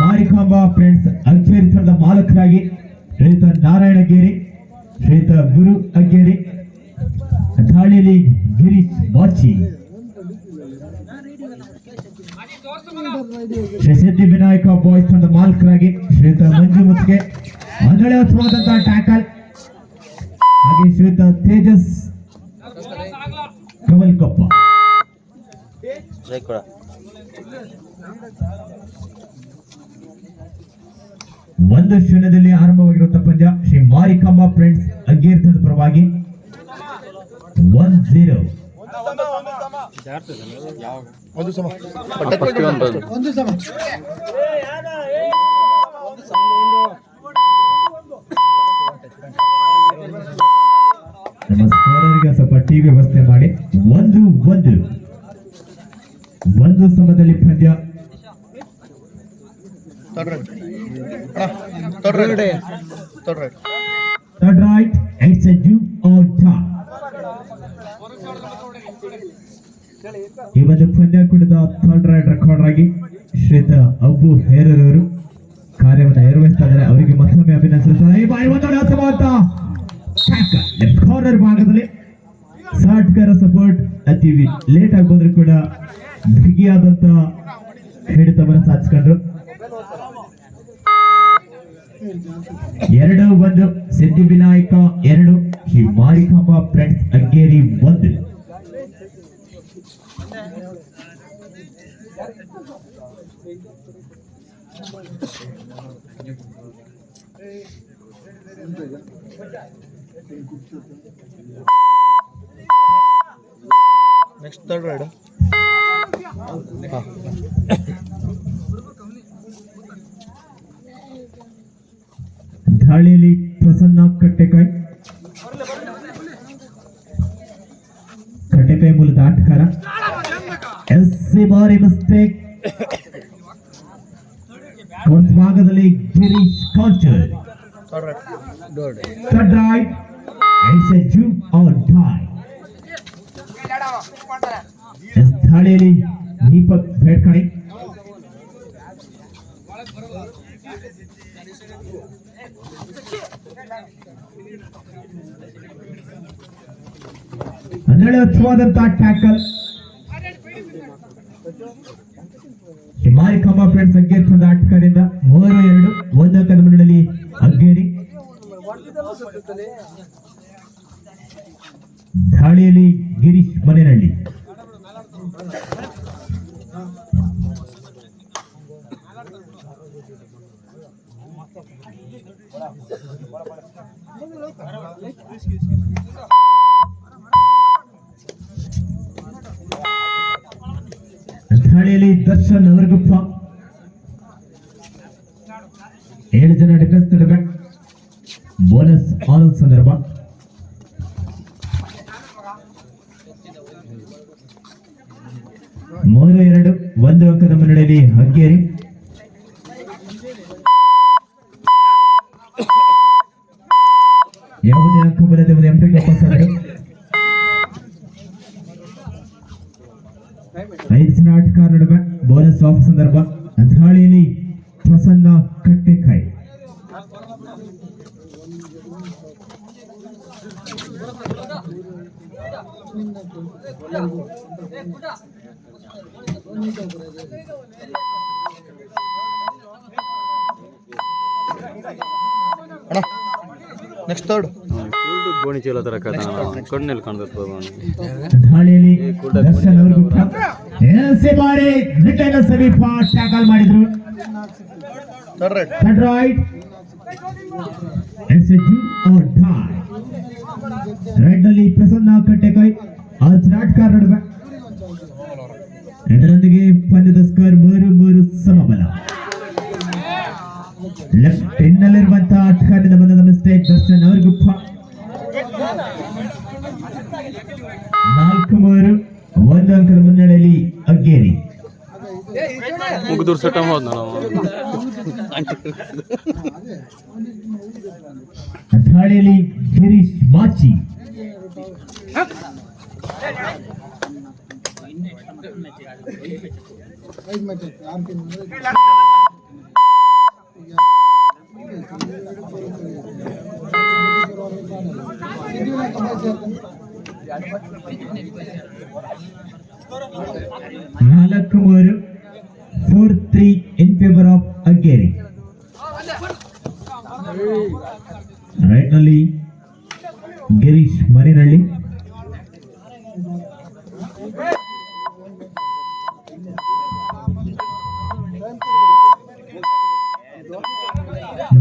Marikamba friends Ajjeri ತಂಡದ ಮಾಲಕರಾಗಿ ಶ್ರೀತ ನಾರಾಯಣ ಗೇರಿ ಶ್ರೀತ ಗುರು ಅಗ್ಗೇರಿ ದಾಳಿಲಿ ಗಿರೀಶ್ ಬಾಚಿ ಶ್ರೀ ವಿನಾಯಕ ಬಾಯ್ಸ್ ತಂಡದ ಮಾಲಕರಾಗಿ ಶ್ರೀತ ಮಂಜು ಮುತ್ತಿಗೆ ಅಂದಳೆವಾದಂತಹ ಟ್ಯಾಕಲ್ ಹಾಗೆ ಶ್ರೀತ ತೇಜಸ್, ಕಮಲ್ ಕೊಪ್ಪ. ಒಂದು ಶೂನ್ಯದಲ್ಲಿ ಆರಂಭವಾಗಿರುವಂತಹ ಪಂದ್ಯ ಶ್ರೀ ಮಾರಿಕಾಂಬ ಫ್ರೆಂಡ್ಸ್ ಅಗೇರ್ ಪರವಾಗಿ ಒನ್ ಜೀರೋ. ಒಂದು ಸ್ವಲ್ಪ ಟಿವಿ ವ್ಯವಸ್ಥೆ ಮಾಡಿ. ಒಂದು ಒಂದು. ಸಮಯದಲ್ಲಿ ಪಂದ್ಯ. ಥರ್ಡ್ ಈ ಒಂದು ಪಂದ್ಯ ಕುಡಿದ ಥರ್ಡ್ ರೈಡ್ ರೆಕಾರ್ಡ್ ಆಗಿ ಶ್ರೀತ ಅಬ್ಬು ಹೇರರವರು ಕಾರ್ಯವನ್ನು ನಿರ್ವಹಿಸ್ತಾ ಇದ್ದಾರೆ ಅವರಿಗೆ ಮತ್ತೊಮ್ಮೆ ಅಭಿನಂದಿಸುತ್ತಾರೆ ಭಾಗದಲ್ಲಿ ಸಪೋರ್ಟ್ ಅತಿ ಲೇಟ್ ಆಗಿ ಬಂದ್ರು ಕೂಡ ಬಿಗಿಯಾದಂತ ಹಿಡಿತವನ್ನು ಸಾಧಿಸ್ಕೊಂಡ್ರು. ಎರಡು ಒಂದು, ಸಿದ್ಧಿ ವಿನಾಯಕ, ಎರಡು ಈ ಮಾರಿಕಾಂಬ ಫ್ರೆಂಡ್ಸ್ ಅಗ್ಗೇರಿ ಒಂದು. ನೆಕ್ಸ್ಟ್ ತರ್ಡ್ ರೈಡ್ ದಾಳಿಯಲ್ಲಿ ಪ್ರಸನ್ನ ಕಟ್ಟೆಕಾಯ್. ಕಟ್ಟೆಕಾಯಿ ಮೂಲದ ಆಟಗಾರ. ಎಸ್ ಸಿ ಬಾರಿ ಮಿಸ್ಟೇಕ್. ಒಂದು ಭಾಗದಲ್ಲಿ Girish ಕಾಂಚರ್ third right third right. It's a do on time S ದಾಳಿಯಲ್ಲಿ ದೀಪಕ್ ಬೇಡ್ಕಣಿ ಹನ್ನೆರಡು ಉತ್ತಮವಾದಂತಹ ಟ್ಯಾಕಲ್. ಮಾರಿಕಮ್ಮ ಫ್ರೆಂಡ್ಸ್ ತಂದ ಆಟಗಾರರಿಂದ ಮೂರು ಎರಡು ಒಂದು ಅಂಕದ ಮುನ್ನಡೆಯಲ್ಲಿ ಅಗ್ಗೇರಿ. ದಾಳಿಯಲ್ಲಿ ಗಿರೀಶ್ ಮನೆನಹಳ್ಳಿ. ದಾಳಿಯಲ್ಲಿ ದರ್ಶನ್ ನಗರಗುಪ್ಪ ಏಳು ಜನ ಡಿಫೆನ್ಸ್ ನಡುವೆ ಬೋನಸ್ ಸಂದರ್ಭ. ಮೂರು ಎರಡು, ಒಂದು ಅಂಕದ ಮುನ್ನಡೆಯಲ್ಲಿ ಹಗ್ಗೇರಿ ಯಾವುದೇ ಅಂಕ ಬರದೆ ಒಂದು ಎಂಟ್ರಿ ವಾಪಸ್ ಆದರು ಐದು ಜನ ಆಟಗಾರ ನಡುವೆ ಬೋನಸ್ ಆಫ್ ಸಂದರ್ಭ. ದಾಳಿಯಲ್ಲಿ ಪ್ರಸನ್ನ ಕಟ್ಟೆಕಾಯಿ. ಅಣ್ಣ. ನೆಕ್ಸ್ಟ್ ತರ್ಡ್ ಗೋಣಿ ಚೀಲ ತರ ಕಣ್ಣಲ್ಲಿ ಸಮೀಪ ಟ್ಯಾಕಲ್ ಮಾಡಿದ್ರು. ಥರ್ಡ್ ರೈಟ್ ಎಸ್ ಜೂ ಆನ್ ಟೈಮ್ ರೈಟ್ನಲ್ಲಿ ಪ್ರಸನ್ನ ಕಟ್ಟೆಕಾಯಿ ಆಲ್ಸ್ ನಾಟ್ಕಾರ್ ನಡುವೆ. ಇದರೊಂದಿಗೆ ಪಂದ್ಯದ ಸ್ಕೋರ್ ಮೂರು ಮೂರು ಸಮಬಲ. ಲೆಫ್ಟ್ ಇನ್ನಲ್ಲಿರುವಂತಹ ಆಟಗಾರನಿಂದ ಬಂದ ಮಿಸ್ಟೇಕ್ ದರ್ಶನ್ ಅವರಿಗುಪ್ಪ ನಾಲ್ಕು ಮೂರು ಒಂದು ಅಂಕದ ಮುನ್ನಡೆಯಲ್ಲಿ ಅಗ್ಗೇರಿ ಮುಗಿದೂರು ಸೆಟ್ ಹೋದ್ ನಾವು ದಾಳಿಯಲ್ಲಿ ಗಿರೀಶ್ ಮಾಚಿ ಐದು ಮ್ಯಾಚ್ ಆಯ್ತು ಆರು ಟೀಮ್ ನಾಲ್ಕು ಮೂರು four three in favour of Ageri ರೈಟ್ನಲ್ಲಿ Girish Marinalli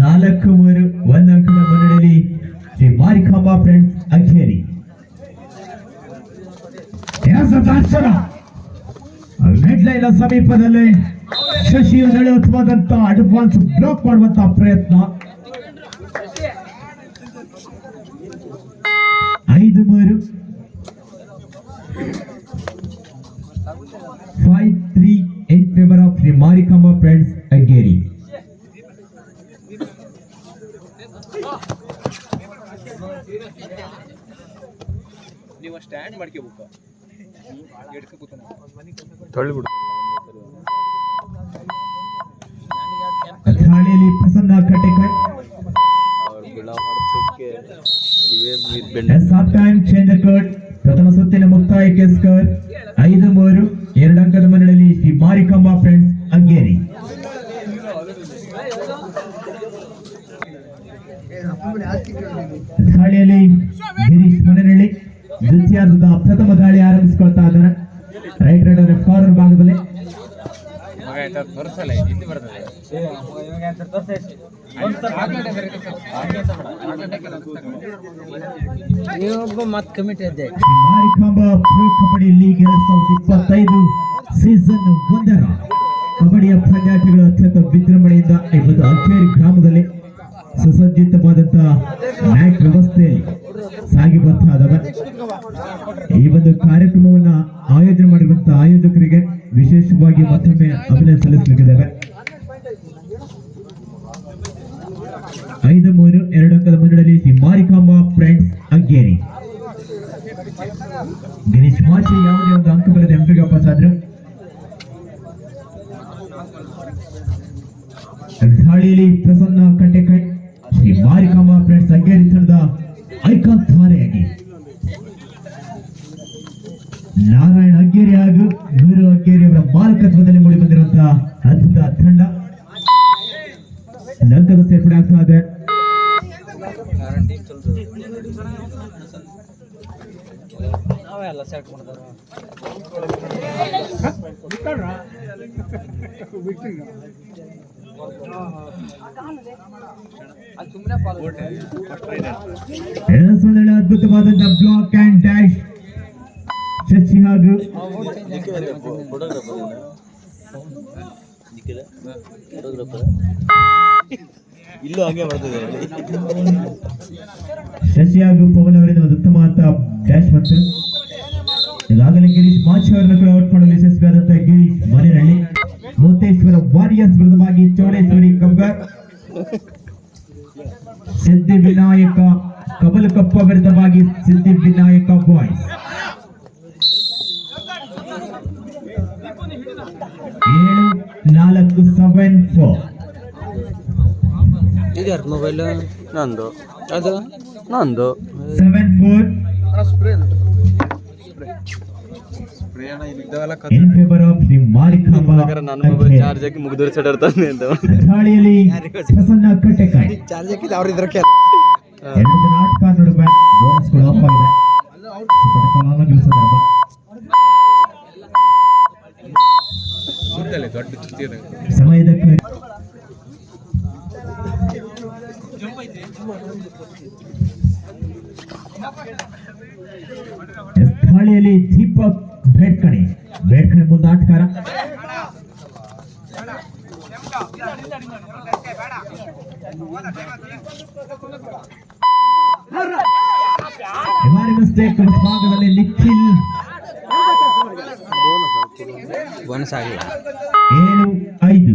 ನಾಲ್ಕು ಮೂರು ಒಂದು ಅಂಕದ ಮುನ್ನಡೆಯಲ್ಲಿ Shri Marikamba friends Ageri red line ಸಮೀಪದಲ್ಲಿ ಶಶಿ ನಡೆಯುತ್ತವಾದಂತ ಅಡ್ವಾನ್ಸ್ ಬ್ಲಾಕ್ ಮಾಡುವಂತ ಪ್ರಯತ್ನ ಐದು ಮೂರು five three in favour of Shri Marikamma friends Ageri ನೀವು ಸ್ಟ್ಯಾಂಡ್ ಮಾಡ್ಕೋಬೇಕು. ಪ್ರಸನ್ನ ಟೈಮ್ ಚೇಂಜ್ ಕಟ್ ಪ್ರಥಮ ಸುತ್ತಿನ ಮುಕ್ತಾಯಕ್ಕೆ ಸ್ಕೋರ್ ಐದು ಮೂರು. ಎರಡು ಅಂಕದ ಮನೆಯಲ್ಲಿ ಶ್ರೀ ಮಾರಿಕಮ್ಮ ಫ್ರೆಂಡ್ಸ್ ಅಗೇರಿ ದಾಳಿಯಲ್ಲಿ ಗಿರೀಶ್ ಮನೆಯಲ್ಲಿ ದ್ವಿತೀಯಾರ್ಧದ ಪ್ರಥಮ ದಾಳಿ ಆರಂಭಿಸಿಕೊಳ್ತಾ ಇದ್ದಾರೆ. ರೈಟ್ ರೈಡರ್ ಕಾರ್ನರ್ ಭಾಗದಲ್ಲಿ. ಮಾರಿಕಾಂಬ ಪ್ರೊ ಕಬಡ್ಡಿ ಲೀಗ್ ಎರಡ್ ಸಾವಿರದ ಇಪ್ಪತ್ತೈದು ಸೀಸನ್ ಒಂದರ ಕಬಡ್ಡಿಯ ಪಂದ್ಯಾಟಗಳು ಅತ್ಯಂತ ವಿಜೃಂಭಣೆಯಿಂದ ಇವತ್ತು ಗ್ರಾಮದಲ್ಲಿ ಸುಸಜ್ಜಿತವಾದಂತಹ ನ್ಯಾಯ ವ್ಯವಸ್ಥೆ ಸಾಗಿ ಬರ್ತಾ ಈ ಒಂದು ಕಾರ್ಯಕ್ರಮವನ್ನ ಆಯೋಜನೆ ಮಾಡಿರುವಂತಹ ಆಯೋಜಕರಿಗೆ ವಿಶೇಷವಾಗಿ ಮತ್ತೊಮ್ಮೆ ಅಭಿನಂದನೆ ಸಲ್ಲಿಸಲಿಕ್ಕಿದ್ದೇವೆ ಐದು ಮೂರು ಎರಡು ಅಂಕದ ಮುನ್ನಡೆಯಲ್ಲಿ ಸಿಂಬಾರಿಕಾಂಬ ಫ್ರೆಂಡ್ಸ್ ಅಗ್ಗೇರಿ ಗಿರೀಶ್ ಮಾಚಿ ಯಾವುದೇ ಒಂದು ಅಂಕ ಬರದೆ ಎಂಪಿಗೆ ವಾಪಸ್ ಆದ್ರು? ಪ್ರಸನ್ನ ಕಂಟೆಕೈ ಅಗ್ಗೇರಿ ಹಾಗೂ ಗುರು ಅಗ್ಗೇರಿ ಅವರ ಮಾಲಕತ್ವದಲ್ಲಿ ಮೂಡಿ ಬಂದಿರುವಂತಹ ಅದ್ಭುತ ತಂಡ. ಲಂಕದ ಸೇರ್ಪಡೆ ಆಗ್ತಾ ಇದೆ. ಅದ್ಭುತವಾದಂತಹ ಬ್ಲಾಕ್ ಅಂಡ್ ಡ್ಯಾಶ್ ಶಶಿ ಹಾಗೂ ಇಲ್ಲೂ ಹಂಗೆ ಬರ್ತದೆ ಶಶಿ ಹಾಗೂ ಪವನ್ ಅವರಿಂದ ಒಂದು ಉತ್ತಮವಾದ ಡ್ಯಾಶ್ ಮತ್ತು ಈಗಾಗಲೇ ಗಿರೀಶ್ ಮಾಚಿ ಅವರನ್ನು ಕೂಡ ಔಟ್ ಮಾಡಲು ಯಶಸ್ವಿಯಾದಂತಹ ಗಿರೀಶ್ ಮನೆಯಲ್ಲಿ ಮೋತೇಶ್ವರ ವಾರಿಯರ್ಸ್ ವಿರುದ್ಧವಾಗಿ ಚೌಡೇಶ್ವರಿ ಕಂಬರ್ ಸಿದ್ಧಿ ವಿನಾಯಕ ಕಬಲ್ ಕಪ್ಪ ವಿರುದ್ಧವಾಗಿ ಸಿದ್ಧಿ ವಿನಾಯಕ ಬಾಯ್ಸ್. ಏಳು ನಾಲ್ಕು ಸೆವೆನ್ ಫೋರ್ ಇದು ಯಾರ ಮೊಬೈಲ್ ನಂದು. ಅದು? ನಂದು. Seven four in favour of the ನನ್ನ ಮೊಬೈಲ್ ಚಾರ್ಜ್ ಹಾಕಿ ಮುಗಿದ್ರೆ ಸೆಡರ್ ತಂದೆ ಅಂತ. ದಾಳಿಯಲ್ಲಿ ಪ್ರಸನ್ನ ಕಟ್ಟೆಕಾಯಿ. ಚಾರ್ಜ್ ಹಾಕಿದ ಅವ್ರ ಇದ್ರಕ್ಕೆ ಎರಡು ಜನ ಆಟಗಾರ ನಡುವೆ ಬೋನಸ್ ಕೂಡ ಆಫ್ ಆಗಿದೆ. ಸ್ವಲ್ಪ ಸಮಯದ ದಾಳಿಯಲ್ಲಿ ದೀಪಕ್ ಬೇಡ್ಕಣೆ ಬೇಡ್ಕಣೆ ಮುಂದೆ ಆಟಗಾರ ನಿಖಿಲ್ ಬೋನಸ್ ಆಗಲಿ ಏಳು ಐದು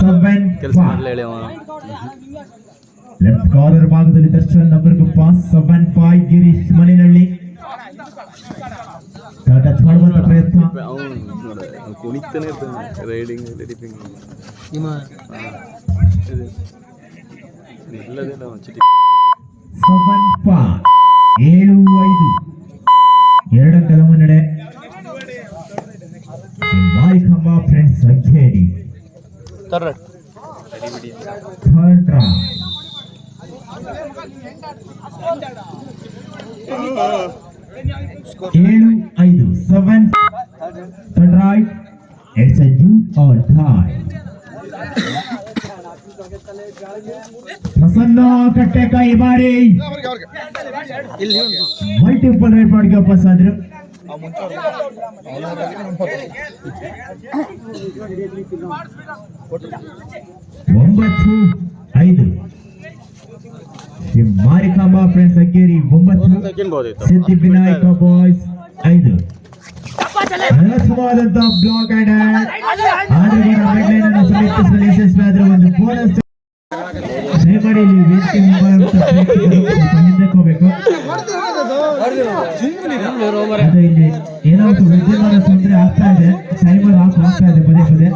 ಸೆವೆನ್ ಕೆಲಸ ಮಾಡ್ಲಿ ಹೇಳಿ ಅವ ಲೆಫ್ಟ್ ಕಾರ್ನರ್ ಭಾಗದಲ್ಲಿ Darshan number pass seven five Girish ಮನೆಯಲ್ಲಿ ಟಚ್ ಮಾಡುವಂತ ಪ್ರಯತ್ನ. ಕುಣಿತಾನೆ ಇರ್ತಾನೆ ರೈಡಿಂಗ್ ಎಡಿಟಿಂಗ್ ನಿಮ್ಮ ಇಲ್ಲದೆ ನಾವು ಚಿಟಿ. ಸೆವೆನ್ ಫೈವ್ ಏಳು ಐದು. ಎರಡು ಅಂಕದ ಮುನ್ನಡೆ ಮಾರಿಕಮ್ಮ ಫ್ರೆಂಡ್ಸ್ ಸಂಖ್ಯೆಯಲ್ಲಿ ತರ್ರಟ್ ಥರ್ಡ್ ರೌಂಡ್ ಏಳು ಐದು seven third right it's a do or die Prasanna Kattekai ಬಾರಿ ಅವ್ರಿಗೆ ಅವ್ರಿಗೆ ಇಲ್ಲಿ ಉಂಟು. ಮಲ್ಟಿಪಲ್ ರೈಟ್ ಮಾಡಿಗೆ ವಾಪಸ್ ಆದ್ರು ಆ ಮುಂಚೆ ಅವ್ರಿಗೆ ಅವ್ರಿಗೆ ನೆನ್ಪು. ಒಂಬತ್ತು ಐದು ಶ್ರೀ ಮಾರಿಕಾಂಬ ಫ್ರೆಂಡ್ಸ್ ಅಕ್ಕೇರಿ ಒಂಬತ್ತು ತಿನ್ಬೋದಿತ್ತು ಸಿದ್ಧಿ ವಿನಾಯಕ ಬಾಯ್ಸ್ ಐದು. ಅನರ್ಥವಾದಂತ ಬ್ಲಾಕ್ ಅಂಡ್ ಆದ್ರೆ ಕೂಡ ರೆಡ್ ಲೈನ್ ಅನ್ನು ಸಮೀಪಿಸುವಲ್ಲಿ ಯಶಸ್ವಿ ಆದ್ರೆ ಒಂದು ಬೋನಸ್ ದಯಮಾಡಿ ಇಲ್ಲಿ ವೇದಿಕೆ ಅದು ಇಲ್ಲಿ ಏನಾದ್ರು ವಿದ್ಯಮಾನ ತೊಂದರೆ ಆಗ್ತಾ ಇದೆ ಟೈಮರ್ ಆಫ್ ಆಗ್ತಾ ಇದೆ ಪದೇ ಪದೇ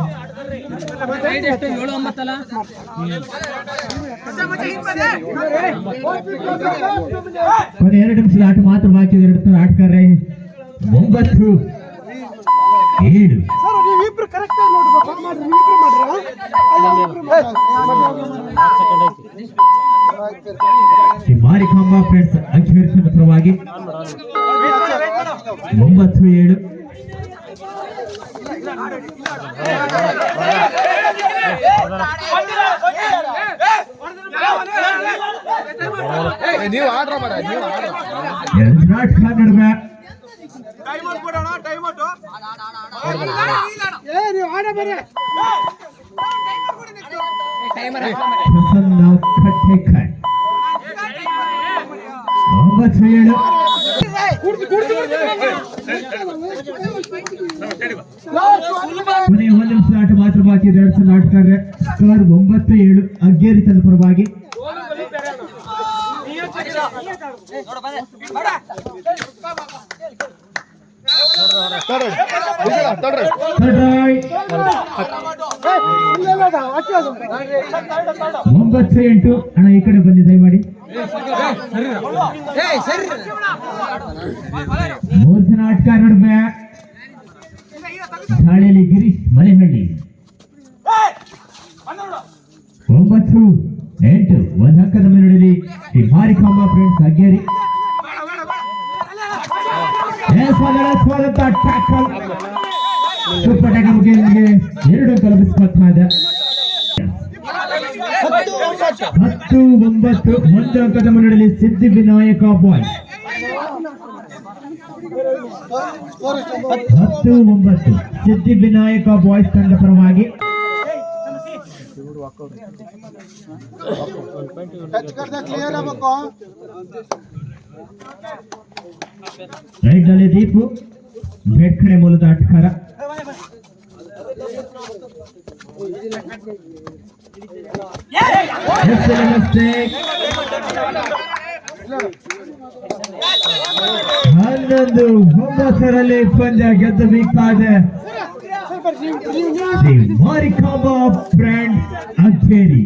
ಕೊನೆ ಎರಡು ನಿಮಿಷದ ಆಟ ಮಾತ್ರ ಬಾಕಿ ಎರಡು ಆಟಗಾರ ಒಂಬತ್ತು ಏಳು ಸರ್ ನೀವಿಬ್ರು ಕರೆಕ್ಟ್ ಆಗಿ ನೋಡ್ಬೇಕು. ಅದ್ ಮಾಡ್ರಿ ನೀವಿಬ್ರು ಮಾಡ್ರಿ ಶ್ರೀ ಮಾರಿಕಾಂಬ ಫ್ರೆಂಡ್ಸ್ ಅಖಿಲೇಶ್ವರ ಪರವಾಗಿ ಒಂಬತ್ತು ಏಳು. ಏ, ನೀವು ಆಡ್ರ ಮಾಡ ನೀವು ಆಡ್ರ. ಎರಡು ಟೈಮ್ ನಡುವೆ ಏ ನೀವು ಆಡ ಬರ್ರಿ ಪ್ರಸನ್ನ ಒಂಬತ್ತು ಏಳು ಕೊನೆಯ ಒಂದು ನಿಮಿಷ ಆಟ ಮಾತ್ರ ಬಾಕಿ ಎರಡು ಸಲ ಆಟಗಾರರೆ ಸ್ಕೋರ್ ಒಂಬತ್ತು ಏಳು. ಅಗ್ಗೇರಿ ತನ್ನ ಪರವಾಗಿ. ತಡ್ರಿ ಒಂಬತ್ತು ಎಂಟು ಅಣ್ಣ ಈ ಕಡೆ ಬನ್ನಿ ದಯಮಾಡಿ ಮೂರು ಜನ ಆಟಗಾರ ನಡುವೆ ದಾಳಿಯಲ್ಲಿ ಗಿರೀಶ್ ಮಲೆಹಳ್ಳಿ ಒಂಬತ್ತು ಎಂಟು ಒಂದು ಅಂಕದ ಮುನ್ನಡೆಯಲ್ಲಿ ಶ್ರೀ ಮಾರಿಕಾಂಬ ಫ್ರೆಂಡ್ಸ್ ಅಗ್ಗೇರಿ ಏ ಸ್ವಾಗತ ಸ್ವಾಗತ ಟ್ಯಾಕಲ್ ಸೂಪರ್ ಟ್ಯಾಕಲ್ ಮುಖೇನಿಗೆ ಎರಡು ಅಂಕ ಲಭಿಸ್ಕೊಳ್ತಾ ಇದೆ ಹತ್ತು ಒಂಬತ್ತು ಒಂದು ಅಂಕದ ಮುನ್ನಡೆಯಲ್ಲಿ ಸಿದ್ಧಿ ವಿನಾಯಕ ಬಾಯ್ ಹತ್ತು ಒಂಬತ್ತು ಸಿದ್ಧಿ ವಿನಾಯಕ ಬಾಯ್ಸ್ ತಂಡ ಪರವಾಗಿ ಕ್ಲಿಯರ್ ಆಗ್ಬೇಕು ರೈಟ್ ನಲ್ಲಿ ದೀಪು ಬೇಡ್ಕಡೆ ಮೂಲದ ಆಟಗಾರ Excellent mistake. ಹನ್ನೊಂದು ಒಂಬತ್ತರಲ್ಲಿ ಪಂದ್ಯ ಗೆದ್ದು ಬೀಗ್ತಾದೆ ಶ್ರೀ ಮಾರಿಕಾಂಬ ಬ್ರ್ಯಾಂಡ್ ಅಕ್ಕೇರಿ